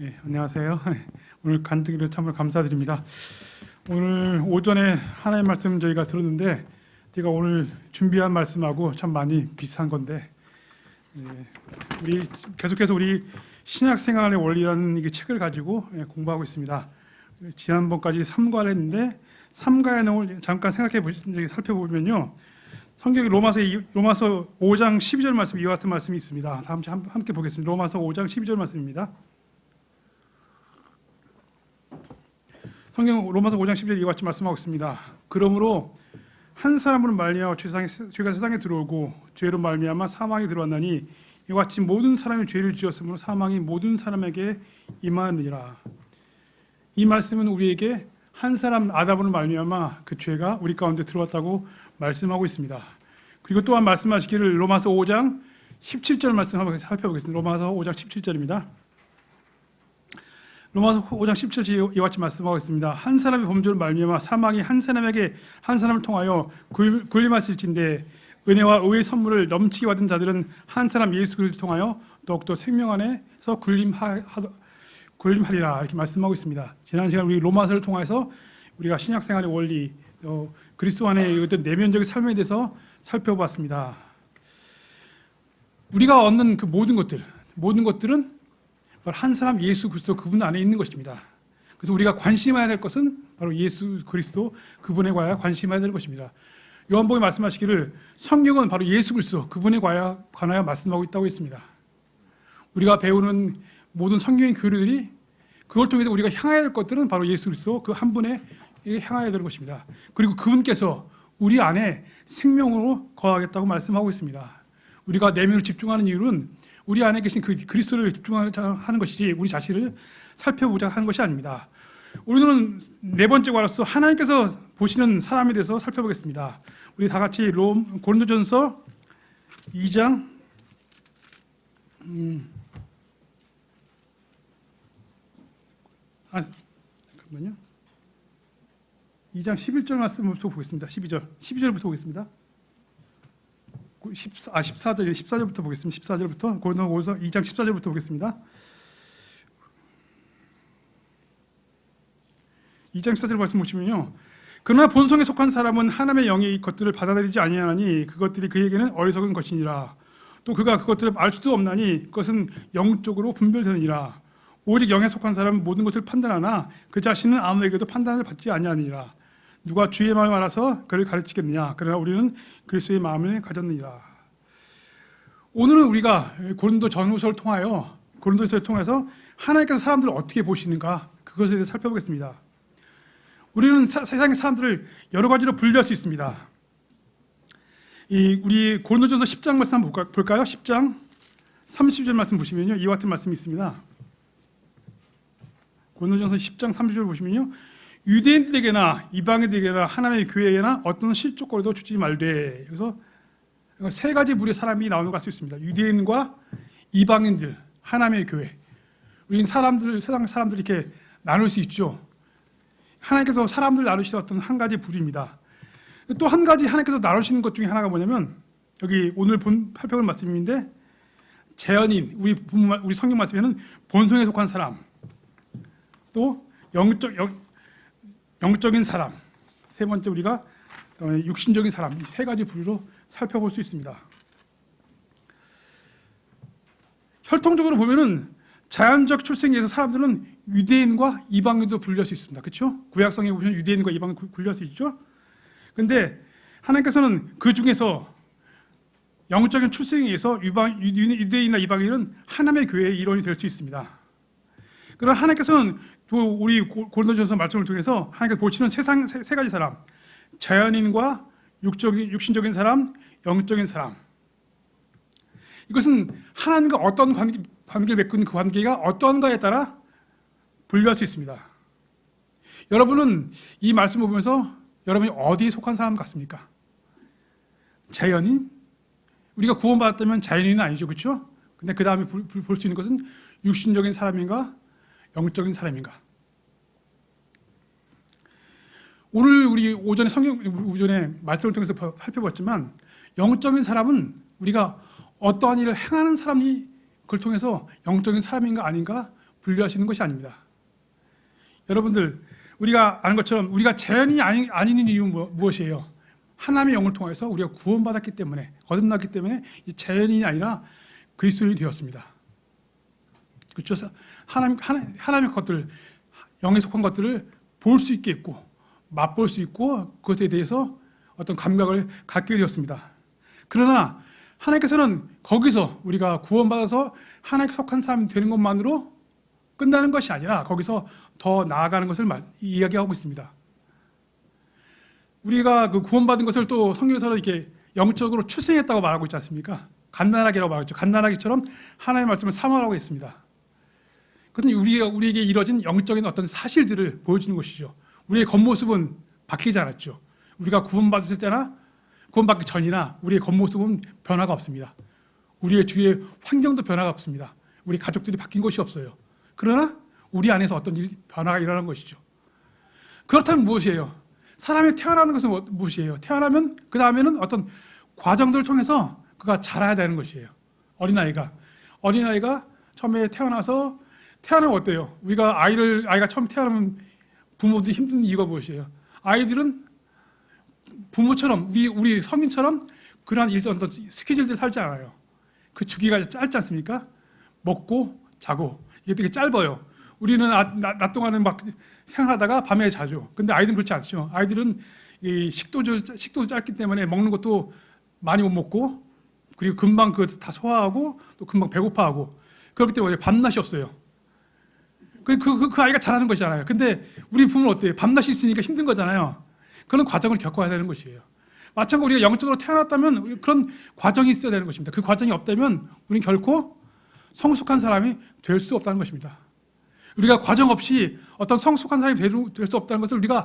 예, 안녕하세요. 오늘 간증기를 참으로 감사드립니다. 오늘 오전에 하나님 말씀 저희가 들었는데 제가 오늘 준비한 말씀하고 참 많이 비슷한 건데 예, 우리 계속해서 우리 신약 생활의 원리라는 이 책을 가지고 예, 공부하고 있습니다. 지난번까지 3과를 했는데 3과의 내용을 잠깐 생각해 보시 살펴보면요. 성경에 로마서 이- 로마서 5장 12절 말씀 이와 같은 말씀이 있습니다. 다음 함께 보겠습니다. 로마서 5장 12절 말씀입니다. 성경 로마서 5장 10절 이와 같이 말씀하고 있습니다. 그러므로 한 사람으로 말미암아 죄가 세상에 들어오고 죄로 말미암아 사망이 들어왔나니 이와 같이 모든 사람이 죄를 지었으므로 사망이 모든 사람에게 임하느니라. 이 말씀은 우리에게 한 사람 아담으로 말미암아 그 죄가 우리 가운데 들어왔다고 말씀하고 있습니다. 그리고 또한 말씀하시기를 로마서 5장 17절 말씀 한번 살펴보겠습니다. 로마서 5장 17절입니다. 로마서 5장 17절 이와 같이 말씀하고 있습니다. 한 사람의 범죄로 말미암아 사망이 한 사람에게 한 사람을 통하여 굴- 굴림하실진데 은혜와 의의 선물을 넘치게 받은 자들은 한 사람 예수 그리스도를 통하여 더욱더 생명 안에서 굴림하리라 이렇게 말씀하고 있습니다. 지난 시간 우리 로마서를 통해서 우리가 신약 생활의 원리, 어, 그리스도 안의 어떤 내면적인 삶에 대해서 살펴봤습니다. 우리가 얻는 그 모든 것들, 모든 것들은 바로 한 사람 예수 그리스도 그분 안에 있는 것입니다. 그래서 우리가 관심해야 될 것은 바로 예수 그리스도 그분에 관하여 관심해야 될 것입니다. 요한복음 말씀하시기를 성경은 바로 예수 그리스도 그분에 관하여, 말씀하고 있다고 했습니다. 우리가 배우는 모든 성경의 교리들이 그걸 통해서 우리가 향해야 될 것들은 바로 예수 그리스도 그 한 분에 향해야 되는 것입니다. 그리고 그분께서 우리 안에 생명으로 거하겠다고 말씀하고 있습니다. 우리가 내면을 집중하는 이유는 우리 안에 계신 그 그리스도를 집중하는 것이지 우리 자신을 살펴보자 하는 것이 아닙니다. 오늘은 네 번째 과로서 하나님께서 보시는 사람에 대해서 살펴보겠습니다. 우리 다 같이 롬 고린도전서 2장 음, 아 잠깐만요. 2장 11절 말씀부터 보겠습니다. 12절 12절부터 보겠습니다. 14, 아 14절 14절부터 보겠습니다. 14절부터 고린도서 2장 14절부터 보겠습니다. 2장 14절 말씀 보시면요. 그러나 본성에 속한 사람은 하나님의 영의 것들을 받아들이지 아니하나니 그것들이 그에게는 어리석은 것이니라. 또 그가 그것들을 알 수도 없나니 그것은 영적으로 분별되느니라. 오직 영에 속한 사람은 모든 것을 판단하나 그 자신은 아무에게도 판단을 받지 아니하느니라. 누가 주의 마음을 알아서 그를 가르치겠느냐? 그러나 우리는 그리스도의 마음을 가졌느니라. 오늘은 우리가 고린도 전후서를 통하여 고린도서를 통해서 하나님께서 사람들을 어떻게 보시는가 그것에 대해 서 살펴보겠습니다. 우리는 사- 세상의 사람들을 여러 가지로 분류할 수 있습니다. 이 우리 고린도전서 10장 말씀 한번 볼까- 볼까요? 10장 30절 말씀 보시면요. 이와 같은 말씀이 있습니다. 고린도전서 10장 30절 보시면요. 유대인들에게나 이방인들에게나 하나님의 교회에게나 어떤 실족거리도 주지 말되. 그래서 세 가지 무리의 사람이 나오는 걸 알 수 있습니다. 유대인과 이방인들, 하나님의 교회. 우리는 사람들 세상 사람들 이렇게 나눌 수 있죠. 하나님께서 사람들 나누시는 어떤 한 가지 부류입니다. 또 한 가지 하나님께서 나누시는 것 중에 하나가 뭐냐면 여기 오늘 본 발표한 말씀인데 재연인 우리 우리 성경 말씀에는 본성에 속한 사람 또 영적 영, 영적인 사람 세 번째 우리가 어, 육신적인 사람 이 세 가지 부류로 살펴볼 수 있습니다. 혈통적으로 보면은 자연적 출생에서 사람들은 유대인과 이방인도 분류할 수 있습니다. 그렇죠? 구약성에 보시면 유대인과 이방인 구- 분류할 수 있죠. 근데 하나님께서는 그 중에서 영적인 출생에 의해서 유방, 유- 유대인이나 이방인은 하나님의 교회의 일원이 될 수 있습니다. 그러나 하나님께서는 또 우리 고- 고린도전서 말씀을 통해서 하나님께서 보시는 세상 세, 세 가지 사람, 자연인과 육적인, 육신적인 사람, 영적인 사람. 이것은 하나님과 어떤 관계, 관계를 있는 그 관계가 어떠한가에 따라 분류할 수 있습니다. 여러분은 이 말씀을 보면서 여러분이 어디에 속한 사람 같습니까? 자연인? 우리가 구원받았다면 자연인은 아니죠, 그렇죠? 근데 그 다음에 볼 수 있는 것은 육신적인 사람인가, 영적인 사람인가. 오늘 우리 오전에 성경 오전에 말씀을 통해서 살펴봤지만 영적인 사람은 우리가 어떠한 일을 행하는 사람이 그걸 통해서 영적인 사람인가 아닌가 분류하시는 것이 아닙니다. 여러분들 우리가 아는 것처럼 우리가 자연이 아니, 아닌 이유 무, 무엇이에요? 하나님의 영을 통해서 우리가 구원받았기 때문에 거듭났기 때문에 이 자연인이 아니라 그리스도인이 되었습니다. 그렇죠? 하나님 하나, 하나님의 것들 영에 속한 것들을 볼 수 있게 했고 맛볼 수 있고 그것에 대해서 어떤 감각을 갖게 되었습니다. 그러나 하나님께서는 거기서 우리가 구원받아서 하나님께 속한 사람이 되는 것만으로 끝나는 것이 아니라 거기서 더 나아가는 것을 말- 이야기하고 있습니다. 우리가 그 구원받은 것을 또 성경에서 이렇게 영적으로 출생했다고 말하고 있지 않습니까? 갓난아기라고 말하죠. 갓난아기처럼 하나님의 말씀을 사모하고 있습니다. 그런데 우리가 우리에게 이뤄진 영적인 어떤 사실들을 보여주는 것이죠. 우리의 겉모습은 바뀌지 않았죠. 우리가 구원받았을 때나 구원받기 전이나 우리의 겉모습은 변화가 없습니다. 우리의 주위의 환경도 변화가 없습니다. 우리 가족들이 바뀐 것이 없어요. 그러나 우리 안에서 어떤 일, 변화가 일어나는 것이죠. 그렇다면 무엇이에요? 사람이 태어나는 것은 뭐- 무엇이에요? 태어나면 그 다음에는 어떤 과정들을 통해서 그가 자라야 되는 것이에요. 어린아이가 어린아이가 처음에 태어나서 태어나면 어때요? 우리가 아이를 아이가 처음 태어나면 부모들이 힘든 이유가 무엇이에요? 아이들은 부모처럼 우리 우리 성인처럼 그러한 일정 어떤 스케줄들 살지 않아요. 그 주기가 짧지 않습니까? 먹고 자고 이게 되게 짧아요. 우리는 아- 낮, 낮 동안은 막 생활하다가 밤에 자죠. 근데 아이들은 그렇지 않죠. 아이들은 이 식도도 식도 짧기 때문에 먹는 것도 많이 못 먹고 그리고 금방 그 다 소화하고 또 금방 배고파하고 그렇기 때문에 밤낮이 없어요. 그, 그, 그, 그 아이가 잘하는 것이잖아요. 근데 우리 부모는 어때요? 밤낮이 있으니까 힘든 거잖아요. 그런 과정을 겪어야 되는 것이에요. 마찬가지로 우리가 영적으로 태어났다면 그런 과정이 있어야 되는 것입니다. 그 과정이 없다면 우리는 결코 성숙한 사람이 될 수 없다는 것입니다. 우리가 과정 없이 어떤 성숙한 사람이 될 수 없다는 것을 우리가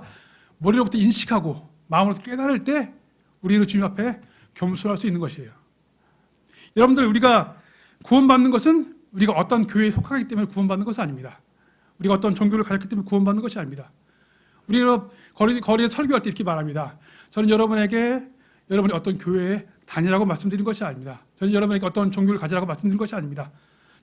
머리로부터 인식하고 마음으로 깨달을 때 우리는 주님 앞에 겸손할 수 있는 것이에요. 여러분들 우리가 구원받는 것은 우리가 어떤 교회에 속하기 때문에 구원받는 것은 아닙니다. 우리가 어떤 종교를 가졌기 때문에 구원받는 것이 아닙니다. 우리가 거리, 거리에 설교할 때 이렇게 말합니다. 저는 여러분에게 여러분이 어떤 교회에 다니라고 말씀드린 것이 아닙니다. 저는 여러분에게 어떤 종교를 가지라고 말씀드린 것이 아닙니다.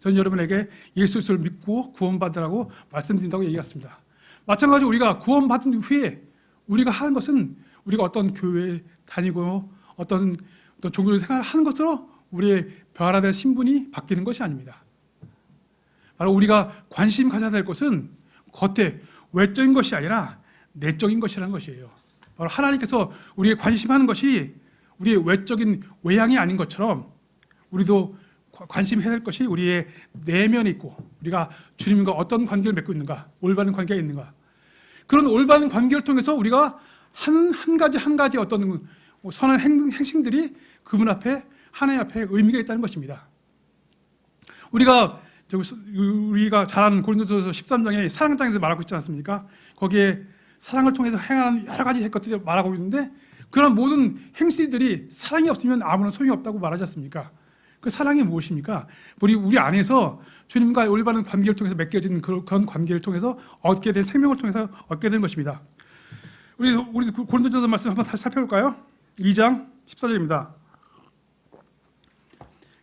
저는 여러분에게 예수 그리스도를 믿고 구원받으라고 말씀드린다고 얘기했습니다. 마찬가지로 우리가 구원받은 후에 우리가 하는 것은 우리가 어떤 교회에 다니고 어떤 또 종교를 생활하는 것으로 우리의 변화된 신분이 바뀌는 것이 아닙니다. 바로 우리가 관심 가져야 될 것은 겉에 외적인 것이 아니라 내적인 것이라는 것이에요. 바로 하나님께서 우리의 관심하는 것이 우리의 외적인 외양이 아닌 것처럼 우리도 과- 관심해야 될 것이 우리의 내면에 있고 우리가 주님과 어떤 관계를 맺고 있는가 올바른 관계가 있는가 그런 올바른 관계를 통해서 우리가 한, 한 가지 한 가지 어떤 선한 행, 행실들이 그분 앞에 하나님 앞에 의미가 있다는 것입니다. 우리가 우리가 잘 아는 고린도서 13장에 사랑장에서 말하고 있지 않습니까? 거기에 사랑을 통해서 행하는 여러 가지 것들이 말하고 있는데 그런 모든 행실들이 사랑이 없으면 아무런 소용이 없다고 말하지 않습니까? 그 사랑이 무엇입니까? 우리 우리 안에서 주님과 올바른 관계를 통해서 맺겨진 그- 그런 관계를 통해서 얻게 된 생명을 통해서 얻게 된 것입니다. 우리 우리 고린도전서 말씀 한번 다시 살펴볼까요? 2장 14절입니다.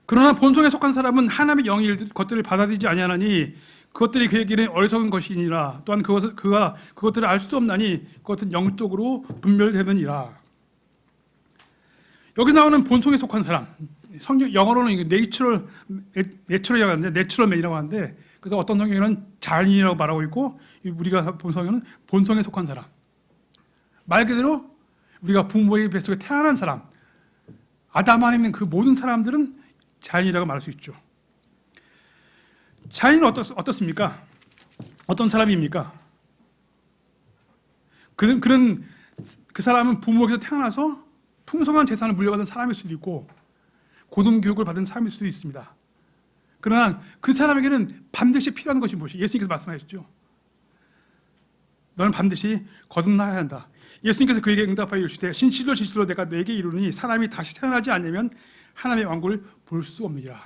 그러나 본성에 속한 사람은 하나님의 영의 일- 것들을 받아들이지 아니하나니 그것들이 그에게는 어리석은 것이니라. 또한 그것 그가 그것들을 알 수도 없나니 그것은 영적으로 분별되느니라. 여기 나오는 본성에 속한 사람. 성경 영어로는 이거 내추럴 내추럴이라고 하는데 내추럴맨이라고 하는데 그래서 어떤 성경에는 자연이라고 말하고 있고 이 우리가 본 성경은 본성에 속한 사람. 말 그대로 우리가 부모의 뱃속에 태어난 사람. 아담 있는 그 모든 사람들은 자연이라고 말할 수 있죠. 자연은 어떻, 어떻습니까? 어떤 사람입니까? 그런, 그런 그 사람은 부모에게서 태어나서 풍성한 재산을 물려받은 사람일 수도 있고 고등교육을 받은 사람일 수도 있습니다. 그러나 그 사람에게는 반드시 필요한 것이 무엇이? 예수님께서 말씀하셨죠. 너는 반드시 거듭나야 한다. 예수님께서 그에게 응답하여 이르시되 진실로 진실로 내가 내게 이르니 사람이 다시 태어나지 않으면 하나님의 왕국을 볼 수 없느니라.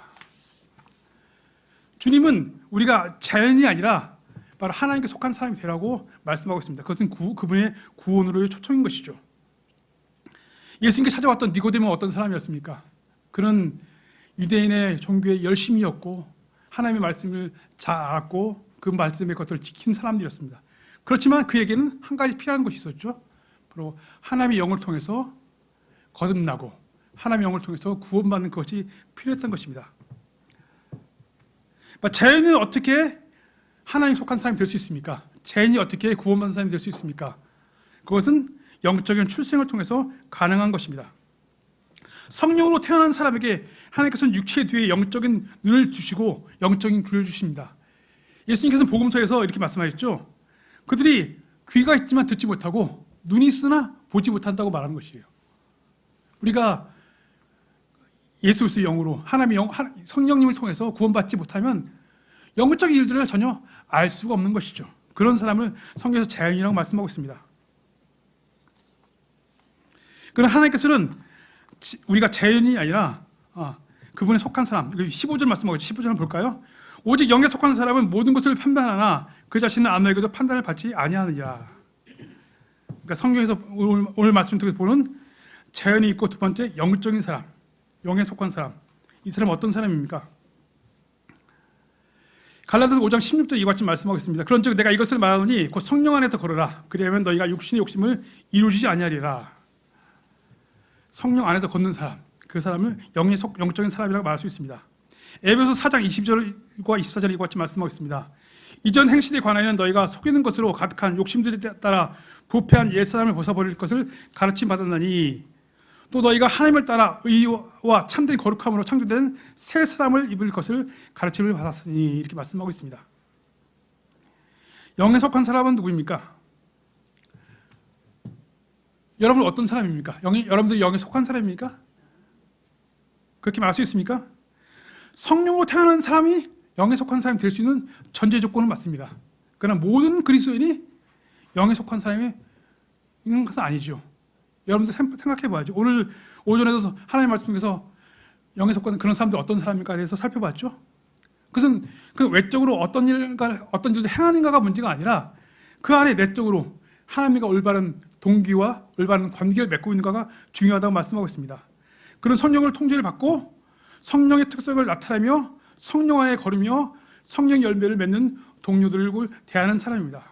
주님은 우리가 자연이 아니라 바로 하나님께 속한 사람이 되라고 말씀하고 있습니다. 그것은 구, 그분의 구원으로의 초청인 것이죠. 예수님께 찾아왔던 니고데모는 어떤 사람이었습니까? 그는 유대인의 종교에 열심이었고 하나님의 말씀을 잘 알았고 그 말씀의 것들을 지킨 사람들이었습니다. 그렇지만 그에게는 한 가지 필요한 것이 있었죠. 바로 하나님의 영을 통해서 거듭나고 하나님의 영을 통해서 구원받는 것이 필요했던 것입니다. 자연은 어떻게 하나님 속한 사람이 될 수 있습니까? 자연이 어떻게 구원받는 사람이 될 수 있습니까? 그것은 영적인 출생을 통해서 가능한 것입니다. 성령으로 태어난 사람에게 하나님께서는 육체 뒤에 영적인 눈을 주시고 영적인 귀를 주십니다. 예수님께서는 복음서에서 이렇게 말씀하셨죠. 그들이 귀가 있지만 듣지 못하고 눈이 있으나 보지 못한다고 말하는 것이에요. 우리가 예수 그리스도의 영으로 하나님의 영, 하- 성령님을 통해서 구원받지 못하면 영적인 일들을 전혀 알 수가 없는 것이죠. 그런 사람을 성경에서 자연이라고 말씀하고 있습니다. 그러나 하나님께서는 지- 우리가 자연이 아니라 아, 그분에 속한 사람, 15절 말씀하고 15절 볼까요? 오직 영에 속한 사람은 모든 것을 판단하나 그 자신은 아무에게도 판단을 받지 아니하느니라. 그러니까 성경에서 오늘, 오늘 말씀 통해서 보는 자연이 있고 두 번째 영적인 사람, 영에 속한 사람. 이 사람은 어떤 사람입니까? 갈라디아서 5장 16절 이와 같이 말씀하고 있습니다. 그런즉 내가 이것을 말하노니 곧 성령 안에서 걸어라. 그리하면 너희가 육신의 욕심을 이루지 아니하리라. 성령 안에서 걷는 사람, 그 사람을 영의 속 영적인 사람이라고 말할 수 있습니다. 에베소 4장 20절과 24절 이와 같이 말씀하고 있습니다. 이전 행실에 관하여는 너희가 속이는 것으로 가득한 욕심들에 따라 부패한 옛사람을 벗어버릴 것을 가르침 받았나니 또 너희가 하나님을 따라 의와 참된 거룩함으로 창조된 새 사람을 입을 것을 가르침을 받았으니 이렇게 말씀하고 있습니다. 영에 속한 사람은 누구입니까? 여러분 어떤 사람입니까? 영이 여러분들 영에 속한 사람입니까? 그렇게 말할 수 있습니까? 성령으로 태어난 사람이 영에 속한 사람이 될 수 있는 전제 조건은 맞습니다. 그러나 모든 그리스도인이 영에 속한 사람이 있는 것은 아니죠. 여러분들 생- 생각해 봐야죠. 오늘 오전에도 하나님 말씀 중에서 영에 속한 그런 사람들 어떤 사람일까에 대해서 살펴봤죠. 그것은 그 외적으로 어떤 일과 어떤 일을 행하는가가 문제가 아니라 그 안에 내적으로 하나님과 올바른 동기와 올바른 관계를 맺고 있는가가 중요하다고 말씀하고 있습니다. 그런 성령을 통제를 받고 성령의 특성을 나타내며 성령 안에 걸으며 성령 열매를 맺는 동료들을 대하는 사람입니다.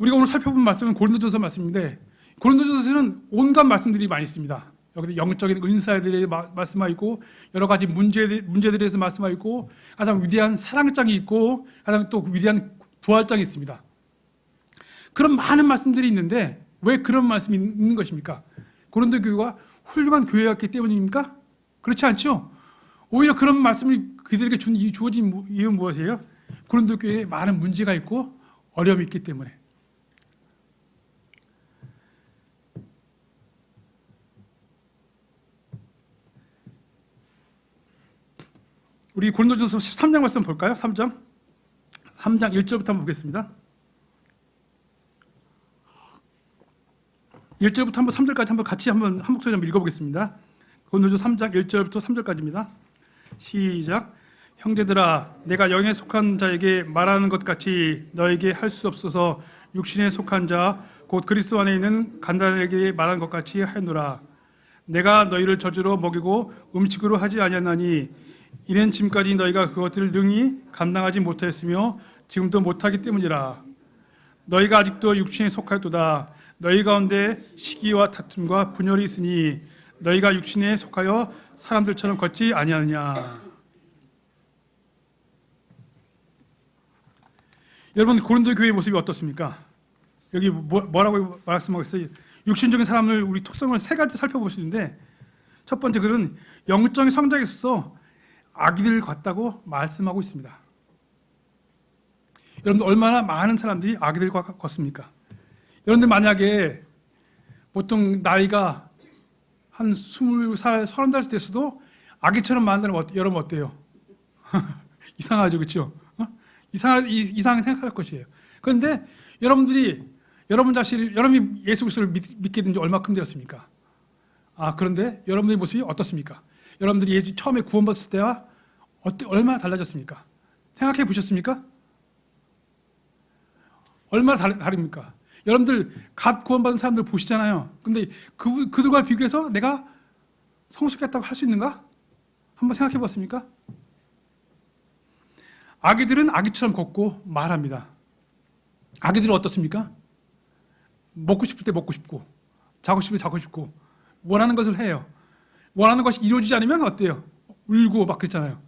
우리가 오늘 살펴본 말씀은 고린도전서 말씀인데 고린도전서는 온갖 말씀들이 많이 있습니다. 여기서 영적인 은사에 대해 마- 말씀하고 있고 여러 가지 문제 문제들에 대해서 말씀하고 있고 가장 위대한 사랑장이 있고 가장 또 위대한 부활장이 있습니다. 그런 많은 말씀들이 있는데 왜 그런 말씀이 있는 것입니까? 고린도 교회가 훌륭한 교회였기 때문입니까? 그렇지 않죠. 오히려 그런 말씀이 그들에게 주어진 무- 이유는 무엇이에요? 고린도 교회에 많은 문제가 있고 어려움이 있기 때문에. 우리 고린도전서 13장 말씀 볼까요? 3장. 3장 1절부터 한번 보겠습니다. 1절부터 한번 3절까지 한번 같이 한번 한 목소리 한번 읽어보겠습니다. 고린도서 3장 1절부터 3절까지입니다. 시작. 형제들아, 내가 영에 속한 자에게 말하는 것 같이 너에게 할 수 없어서 육신에 속한 자, 곧 그리스도 안에 있는 간단에게 말하는 것 같이 하노라. 내가 너희를 저주로 먹이고 음식으로 하지 아니하나니 이는 지금까지 너희가 그것들을 능히 감당하지 못하였으며 지금도 못하기 때문이라. 너희가 아직도 육신에 속하였도다. 너희 가운데 시기와 다툼과 분열이 있으니 너희가 육신에 속하여 사람들처럼 걷지 아니하느냐. 여러분 고린도 교회의 모습이 어떻습니까? 여기 뭐, 뭐라고 말씀하고 있어요? 육신적인 사람을 우리 특성을 세 가지 살펴보시는데 첫 번째 글은 영적인 성장에 있어서 아기들 같다고 말씀하고 있습니다. 여러분들 얼마나 많은 사람들이 아기들과 같습니까? 여러분들 만약에 보통 나이가 한 스물 살, 서른 살 됐어도 아기처럼 만드는 어, 여러분 어때요? 이상하죠, 그렇죠? 어? 이상 이상 생각할 것이에요. 그런데 여러분들이 여러분 자신을 여러분이 예수 그리스도를 믿, 믿게 된 지 얼마큼 되었습니까? 아 그런데 여러분의 모습이 어떻습니까? 여러분들이 예수 처음에 구원받았을 때와 어때, 얼마나 달라졌습니까? 생각해 보셨습니까? 얼마나 다르, 다릅니까? 여러분들 갓 구원받은 사람들 보시잖아요. 근데 그, 그들과 비교해서 내가 성숙했다고 할 수 있는가? 한번 생각해 봤습니까? 아기들은 아기처럼 걷고 말합니다. 아기들은 어떻습니까? 먹고 싶을 때 먹고 싶고, 자고 싶을 때 자고 싶고, 원하는 것을 해요. 원하는 것이 이루어지지 않으면 어때요? 울고 막 그랬잖아요.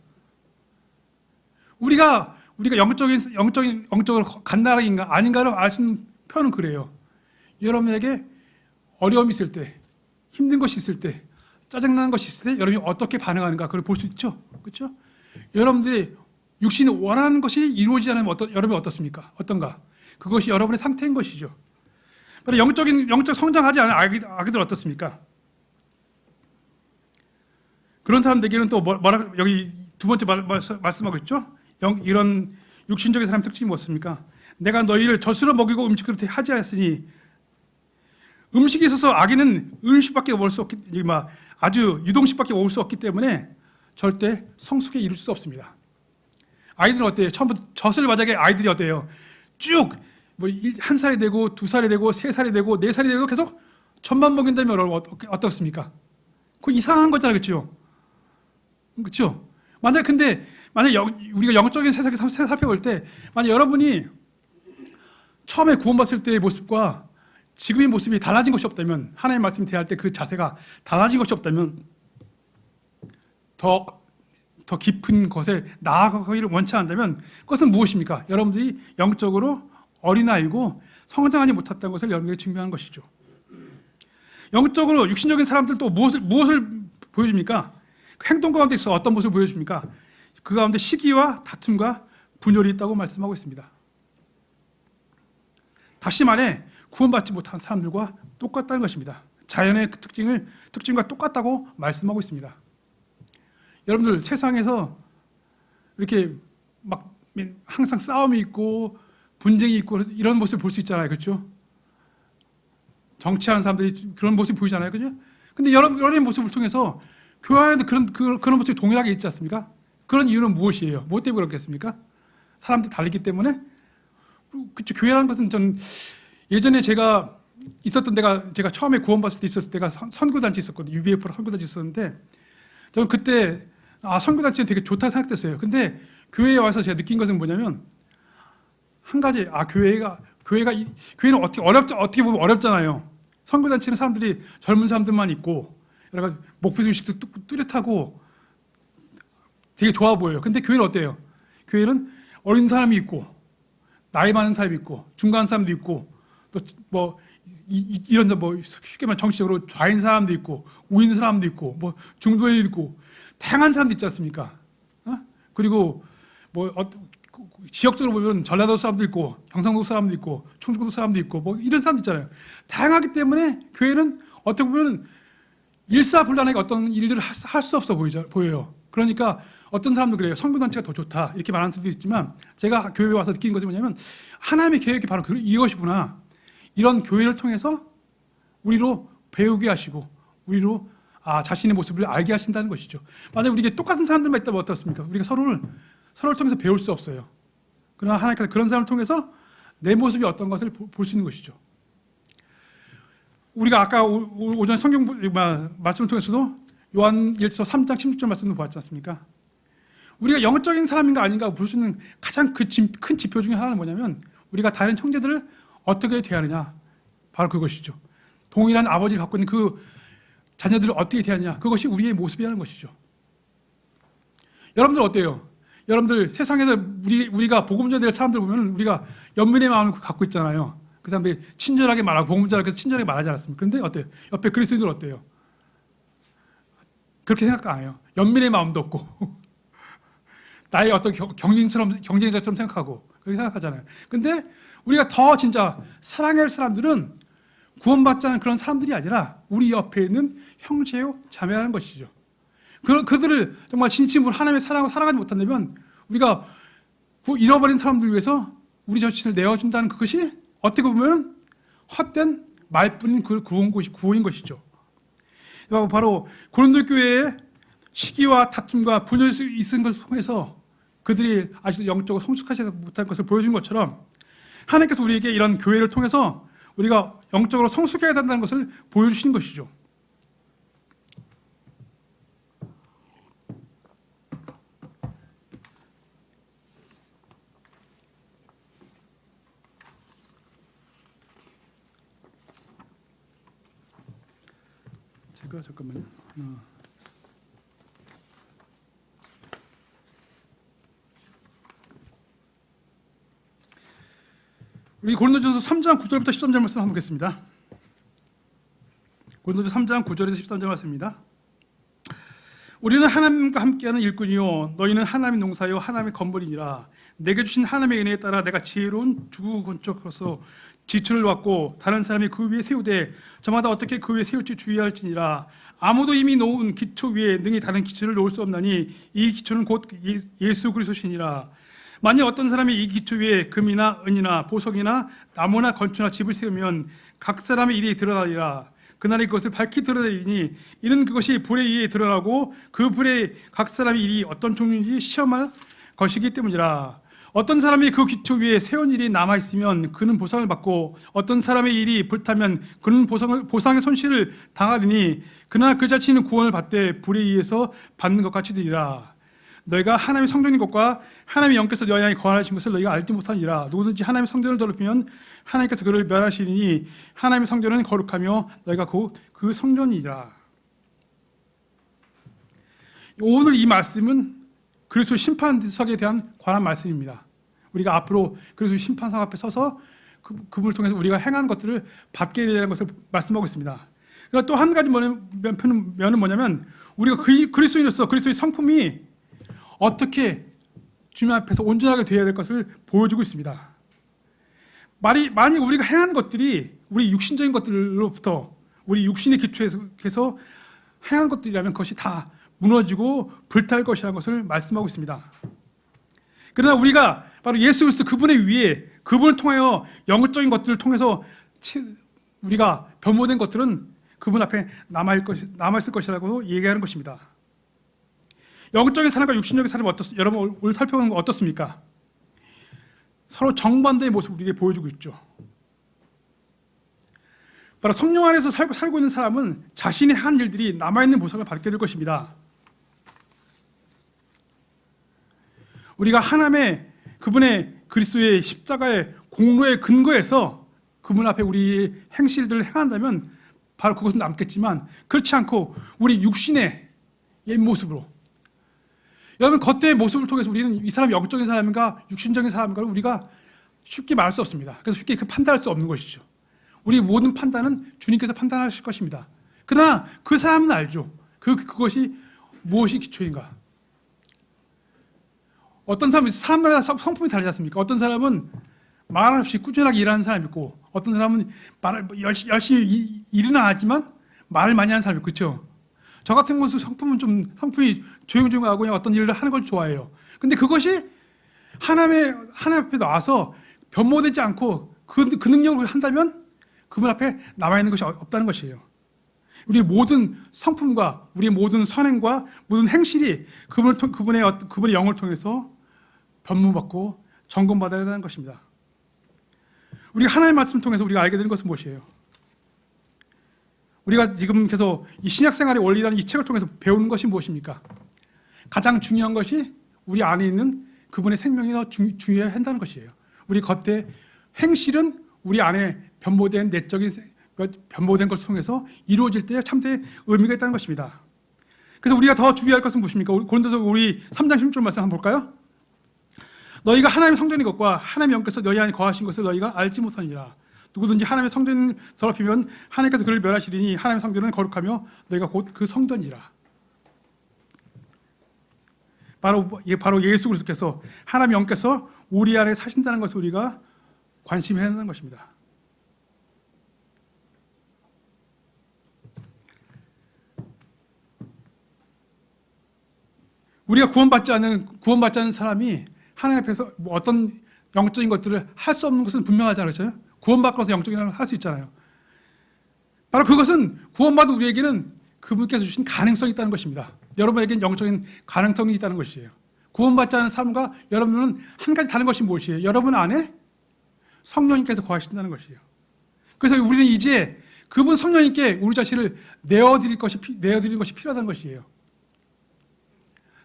우리가 우리가 영적인 영적인 영적으로 간나라인가 아닌가를 있는 표현은 그래요. 여러분에게 어려움이 있을 때, 힘든 것이 있을 때, 짜증나는 것이 있을 때 여러분이 어떻게 반응하는가 그걸 볼 수 있죠. 그렇죠? 여러분들이 육신이 원하는 것이 이루어지지 않으면 어떠, 여러분이 어떻습니까? 어떤가? 그것이 여러분의 상태인 것이죠. 영적인 영적 성장하지 않은 아기, 아기들 어떻습니까? 그런 사람들에게는 또 뭐- 뭐라 여기 두 번째 말, 말, 말씀하고 있죠. 영, 이런 육신적인 사람 특징이 무엇입니까? 내가 너희를 젖으로 먹이고 음식으로 하지 않았으니 음식이 있어서 아기는 음식밖에 먹을 수 없기 막 아주 유동식밖에 먹을 수 없기 때문에 절대 성숙에 이룰 수 없습니다. 아이들은 어때요? 처음부터 젖을 만약에 아이들이 어때요? 쭉뭐한 살이 되고 두 살이 되고 세 살이 되고 네 살이 되고 계속 젖만 먹인다면 어떻습니까? 그 이상한 거잖아요, 그렇죠? 그렇죠? 만약 근데 만약 영- 우리가 영적인 세상을 살- 살펴볼 때 만약 여러분이 처음에 구원받을 때의 모습과 지금의 모습이 달라진 것이 없다면 하나님 말씀 대할 때 그 자세가 달라진 것이 없다면 더, 더 깊은 것에 나아가기를 원치 않다면 그것은 무엇입니까? 여러분들이 영적으로 어린아이고 성장하지 못했다는 것을 여러분에게 증명하는 것이죠. 영적으로 육신적인 사람들 또 무엇을, 무엇을 보여줍니까? 그 행동 가운데 있어 어떤 모습을 보여줍니까? 그 가운데 시기와 다툼과 분열이 있다고 말씀하고 있습니다. 다시 말해 구원받지 못한 사람들과 똑같다는 것입니다. 자연의 그 특징을 특징과 똑같다고 말씀하고 있습니다. 여러분들 세상에서 이렇게 막 항상 싸움이 있고 분쟁이 있고 이런 모습을 볼 수 있잖아요, 그렇죠? 정치하는 사람들이 그런 모습 보이잖아요, 그죠? 근데 여러 여러 모습을 통해서 교회 안에도 그런 그, 그런 모습이 동일하게 있지 않습니까? 그런 이유는 무엇이에요? 뭐 때문에 그렇겠습니까? 사람들 다르기 때문에 그쵸 교회라는 것은 전 예전에 제가 있었던 데가 제가 처음에 구원받을 때 있었을 때가 선- 선교단체 있었거든요. UBF로 선교단체 있었는데 저는 그때 아 선교단체는 되게 좋다 생각됐어요. 근데 교회에 와서 제가 느낀 것은 뭐냐면 한 가지 아 교회가 교회가 이- 교회는 어떻게 어렵 어떻게 보면 어렵잖아요. 선교단체는 사람들이 젊은 사람들만 있고 여러 가지 목표 의식도 뚜- 뚜렷하고 되게 좋아 보여요. 근데 교회는 어때요? 교회는 어린 사람이 있고 나이 많은 사람이 있고 중간 사람도 있고 또 뭐 이런 뭐 쉽게 말해 정치적으로 좌인 사람도 있고 우인 사람도 있고 뭐 중도에 있고 다양한 사람도 있지 않습니까? 어? 그리고 뭐 어, 지역적으로 보면 전라도 사람도 있고 경상도 사람도 있고 충청도 사람도 있고 뭐 이런 사람도 있잖아요. 다양하기 때문에 교회는 어떻게 보면 일사불란하게 어떤 일들을 할 수 없어 보이죠, 보여요. 그러니까 어떤 사람도 그래요. 선교단체가 더 좋다. 이렇게 말하는 사람도 있지만 제가 교회에 와서 느낀 것이 뭐냐면 하나님의 계획이 바로 그- 이것이구나. 이런 교회를 통해서 우리로 배우게 하시고 우리로 아, 자신의 모습을 알게 하신다는 것이죠. 만약 우리에게 똑같은 사람들만 있다면 어떻습니까? 우리가 서로를 서로를 통해서 배울 수 없어요. 그러나 하나님께서 그런 사람을 통해서 내 모습이 어떤 것을 볼 수 있는 것이죠. 우리가 아까 오전 성경 말씀을 통해서도 요한 1서 3장 16절 말씀을 보았지 않습니까? 우리가 영적인 사람인가 아닌가 볼 수 있는 가장 그 지- 큰 지표 중에 하나는 뭐냐면 우리가 다른 형제들을 어떻게 대하느냐 바로 그것이죠. 동일한 아버지를 갖고 있는 그 자녀들을 어떻게 대하느냐 그것이 우리의 모습이라는 것이죠. 여러분들 어때요? 여러분들 세상에서 우리 우리가 복음자 될 사람들 보면 우리가 연민의 마음을 갖고 있잖아요. 그 사람들이 친절하게 말하고 복음자라고 해서 친절하게 말하지 않았습니까? 그런데 어때요? 옆에 그리스도인들 어때요? 그렇게 생각 안 해요. 연민의 마음도 없고 나의 어떤 경- 경쟁처럼 경쟁자처럼 생각하고 그렇게 생각하잖아요. 근데 우리가 더 진짜 사랑할 사람들은 구원받지 않은 그런 사람들이 아니라 우리 옆에 있는 형제요 자매라는 것이죠. 그, 그들을 정말 진심으로 하나님의 사랑을 살아가지 못한다면 우리가 그 잃어버린 사람들 위해서 우리 자신을 내어준다는 그것이 어떻게 보면 헛된 말뿐인 그 구원 구원인 것이죠. 바로 고린도 교회의 시기와 다툼과 분열이 있은 것을 통해서 그들이 아직도 영적으로 성숙하지 못한 것을 보여준 것처럼 하나님께서 우리에게 이런 교회를 통해서 우리가 영적으로 성숙해야 된다는 것을 보여주신 것이죠. 잠깐만요. 하나. 우리 고린도전서 3장 9절부터 13절 말씀 한번 보겠습니다. 고린도전서 3장 9절에서 13절 말씀입니다. 우리는 하나님과 함께하는 일꾼이요 너희는 하나님의 농사요 하나님의 건물이니라 내게 주신 하나님의 은혜에 따라 내가 지혜로운 주구 건축으로서 지초를 왔고 다른 사람이 그 위에 세우되 저마다 어떻게 그 위에 세울지 주의할지니라 아무도 이미 놓은 기초 위에 능히 다른 기초를 놓을 수 없나니 이 기초는 곧 예- 예수 그리스도시니라 만약 어떤 사람이 이 기초 위에 금이나 은이나 보석이나 나무나 건축이나 집을 세우면 각 사람의 일이 드러나리라. 그날이 그것을 밝히 드러내리니 이는 그것이 불에 의해 드러나고 그 불에 각 사람의 일이 어떤 종류인지 시험할 것이기 때문이라. 어떤 사람이 그 기초 위에 세운 일이 남아 있으면 그는 보상을 받고 어떤 사람의 일이 불타면 그는 보상을 보상의 손실을 당하리니 그러나 그 자체는 구원을 받되 불에 의해서 받는 것 같이 되리라 너희가 하나님의 성전인 것과 하나님의 영께서 너희 안에 거하신 것을 너희가 알지 못하니라 누구든지 하나님의 성전을 더럽히면 하나님께서 그를 멸하시리니 하나님의 성전은 거룩하며 너희가 곧 그 성전이라 오늘 이 말씀은 그리스도 심판석에 대한 관한 말씀입니다. 우리가 앞으로 그리스도 심판석 앞에 서서 그, 그분을 통해서 우리가 행한 것들을 받게 되는 것을 말씀하고 있습니다. 그리고 또한 가지 면은 뭐냐면 우리가 그, 그리스도인으로서 그리스도의 성품이 어떻게 주님 앞에서 온전하게 되어야 될 것을 보여주고 있습니다. 만약, 만약 우리가 행한 것들이 우리 육신적인 것들로부터 우리 육신의 기초에서 행한 것들이라면 그것이 다 무너지고 불탈 것이라는 것을 말씀하고 있습니다. 그러나 우리가 바로 예수 그리스도 그분의 위에 그분을 통하여 영적인 것들을 통해서 치- 우리가 변모된 것들은 그분 앞에 것이, 남아 있을 것이라고 얘기하는 것입니다. 영적인 사람과 육신적인 사람이 어떻, 여러분 오늘 살펴보는 거 어떻습니까? 서로 정반대의 모습을 우리에게 보여주고 있죠. 바로 성령 안에서 살고, 살고 있는 사람은 자신의 한 일들이 남아있는 보상을 받게 될 것입니다. 우리가 하나님의 그분의 그리스도의 십자가의 공로의 근거에서 그분 앞에 우리 행실들을 행한다면 바로 그것은 남겠지만 그렇지 않고 우리 육신의 옛 모습으로 여러분 겉의 모습을 통해서 우리는 이 사람이 영적인 사람인가 육신적인 사람인가를 우리가 쉽게 말할 수 없습니다. 그래서 쉽게 그 판단할 수 없는 것이죠. 우리 모든 판단은 주님께서 판단하실 것입니다. 그러나 그 사람은 알죠. 그 그것이 무엇이 기초인가? 어떤 사람은 사람마다 성- 성품이 다르지 않습니까? 어떤 사람은 말 없이 꾸준하게 일하는 사람이 있고 어떤 사람은 말을 뭐 열심히, 열심히 이- 일은 안 하지만 말을 많이 하는 사람이 있고 그렇죠? 저 같은 것은 성품은 좀 성품이 조용조용하고 그냥 어떤 일을 하는 걸 좋아해요. 근데 그것이 하나님의 하나님 앞에 나와서 변모되지 않고 그, 그 능력을 한다면 그분 앞에 남아 있는 것이 없다는 것이에요. 우리 모든 성품과 우리 모든 선행과 모든 행실이 그분을 통, 그분의 그분의 영을 통해서 변모받고 점검받아야 하는 것입니다. 우리가 하나님의 말씀을 통해서 우리가 알게 되는 것은 무엇이에요? 우리가 지금 계속 이 신약 생활의 원리라는 이 책을 통해서 배우는 것이 무엇입니까? 가장 중요한 것이 우리 안에 있는 그분의 생명이 더 중, 중요해야 한다는 것이에요. 우리 겉에 행실은 우리 안에 변모된 내적인 세- 변모된 것을 통해서 이루어질 때 참된 의미가 있다는 것입니다. 그래서 우리가 더 주의할 것은 무엇입니까? 고린도서 우리 3장 16절 말씀 한번 볼까요? 너희가 하나님의 성전인 것과 하나님의 영께서 너희 안에 거하신 것을 너희가 알지 못하니라. 누구든지 하나님의 성전을 더럽히면 하나님께서 그를 멸하시리니 하나님의 성전은 거룩하며 너희가 곧 그 성전이라. 바로 예, 바로 예수 그리스도께서 하나님 영께서 우리 안에 사신다는 것을 우리가 관심해야 하는 것입니다. 우리가 구원받지 않은 구원받지 않은 사람이 하나님 앞에서 뭐 어떤 영적인 것들을 할 수 없는 것은 분명하잖아요. 그렇죠? 구원받고서 영적인 것을 할수 있잖아요. 바로 그것은 구원받은 우리에게는 그분께서 주신 가능성이 있다는 것입니다. 여러분에게는 영적인 가능성이 있다는 것이에요. 구원받지 않은 삶과 여러분은 한 가지 다른 것이 무엇이에요? 여러분 안에 성령님께서 거하신다는 것이에요. 그래서 우리는 이제 그분 성령님께 우리 자신을 내어드릴 것이 피- 내어드리는 것이 필요하다는 것이에요.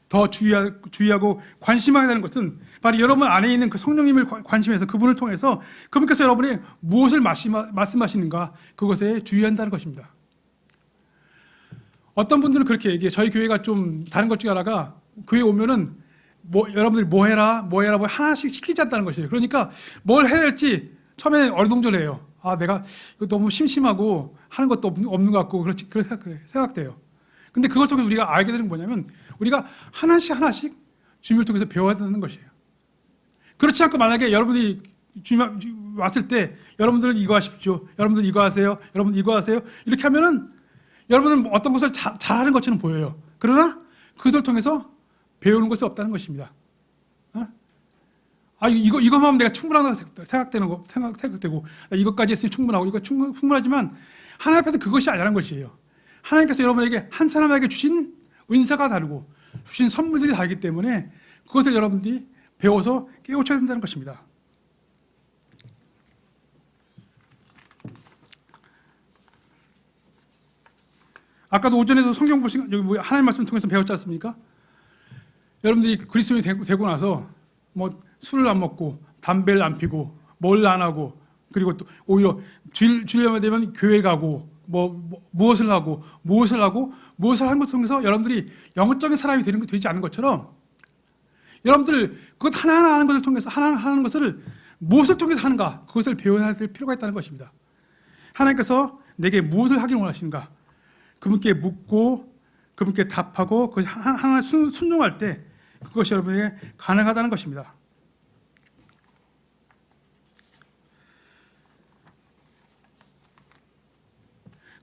더 주의하, 주의하고 관심하게 되는 것은 바로 여러분 안에 있는 그 성령님을 관- 관심해서 그분을 통해서 그분께서 여러분이 무엇을 말씀하, 말씀하시는가 그것에 주의한다는 것입니다. 어떤 분들은 그렇게 얘기해요. 저희 교회가 좀 다른 것 중에 하나가 교회 오면은 뭐 여러분들이 뭐 해라 뭐 해라 뭐 하나씩 시키지 않다는 것이에요. 그러니까 뭘 해야 될지 처음에 어리둥절해요. 아 내가 너무 심심하고 하는 것도 없는, 것 같고 그렇지 그렇게 생각- 생각돼요. 근데 그걸 통해서 우리가 알게 되는 게 뭐냐면 우리가 하나씩 하나씩 주님을 통해서 배워야 되는 것이에요. 그렇지 않고 만약에 여러분이 주님 왔을 때 여러분들은 이거 하십시오. 여러분들 이거 하세요. 여러분들 이거 하세요. 이렇게 하면은 여러분은 어떤 것을 자- 잘하는 것처럼 보여요. 그러나 그것을 통해서 배우는 것이 없다는 것입니다. 어? 아 이거 이거만 하면 내가 충분하다고 생각되는 거 생각 생각되고 아, 이것까지 했으면 충분하고 이거 충분 충분하지만 하나님 앞에서 그것이 아니라는 것이에요. 하나님께서 여러분에게 한 사람에게 주신 은사가 다르고 주신 선물들이 다르기 때문에 그것을 여러분들이 배워서 깨우쳐야 된다는 것입니다. 아까도 오전에도 성경 보시 여기 뭐 하나님 말씀 통해서 배웠지 않습니까? 여러분들이 그리스도인이 되고, 나서 뭐 술을 안 먹고 담배를 안 피고 뭘 안 하고 그리고 또 오히려 주, 주려면 되면 교회 가고 뭐, 뭐 무엇을 하고 무엇을 하고 무엇을 하는 것 통해서 여러분들이 영적인 사람이 되는 거 되지 않은 것처럼 여러분들 그것 하나하나 하는 것을 통해서 하나하나 하는 것을 무엇을 통해서 하는가 그것을 배워야 될 필요가 있다는 것입니다. 하나님께서 내게 무엇을 하기를 원하시는가 그분께 묻고 그분께 답하고 그 하나 순- 순종할 때 그것이 여러분에게 가능하다는 것입니다.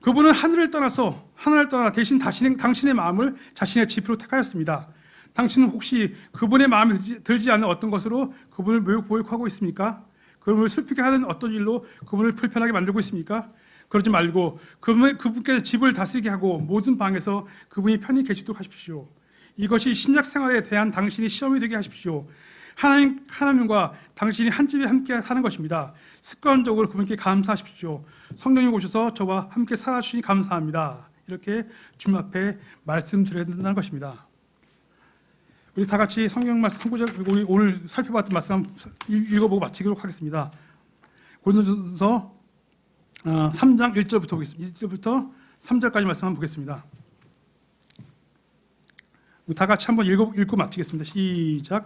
그분은 하늘을 떠나서 하늘을 떠나 대신 당신의, 마음을 자신의 지표로 택하였습니다. 당신은 혹시 그분의 마음에 들지, 않는 어떤 것으로 그분을 모욕 보욕하고 있습니까? 그분을 슬프게 하는 어떤 일로 그분을 불편하게 만들고 있습니까? 그러지 말고 그분, 그분께서 집을 다스리게 하고 모든 방에서 그분이 편히 계시도록 하십시오. 이것이 신약 생활에 대한 당신이 시험이 되게 하십시오. 하나님, 하나님과 당신이 한 집에 함께 사는 것입니다. 습관적으로 그분께 감사하십시오. 성령님 오셔서 저와 함께 살아주시니 감사합니다. 이렇게 주님 앞에 말씀드려야 된다는 것입니다. 우리 다 같이 성경 말씀 한 구절 그리고 우리 오늘 살펴봤던 말씀 읽어보고 마치도록 하겠습니다. 고린도서 3장 1절부터 보겠습니다. 1절부터 3절까지 말씀 한번 보겠습니다. 다 같이 한번 읽고, 읽고 마치겠습니다. 시작.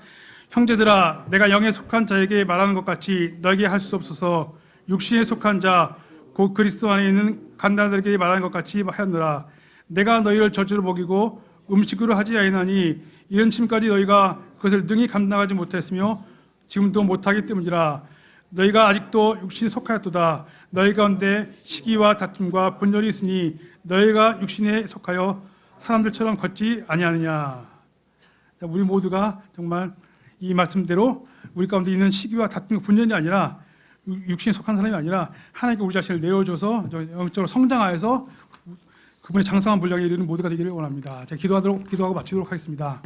형제들아, 내가 영에 속한 자에게 말하는 것 같이 너에게 할 수 없어서 육신에 속한 자, 곧 그리스도 안에 있는 간다들에게 말하는 것 같이 하였노라. 내가 너희를 저주로 먹이고 음식으로 하지 아니하니 이런 침까지 너희가 그것을 능히 감당하지 못했으며 지금도 못하기 때문이라. 너희가 아직도 육신에 속하였도다. 너희 가운데 시기와 다툼과 분열이 있으니 너희가 육신에 속하여 사람들처럼 걷지 아니하느냐. 자, 우리 모두가 정말 이 말씀대로 우리 가운데 있는 시기와 다툼과 분열이 아니라 육- 육신에 속한 사람이 아니라 하나님께 우리 자신을 내어줘서 저 영적으로 성장하여서 그분의 장성한 분량에 이르는 모두가 되기를 원합니다. 제가 기도하도록 기도하고 마치도록 하겠습니다.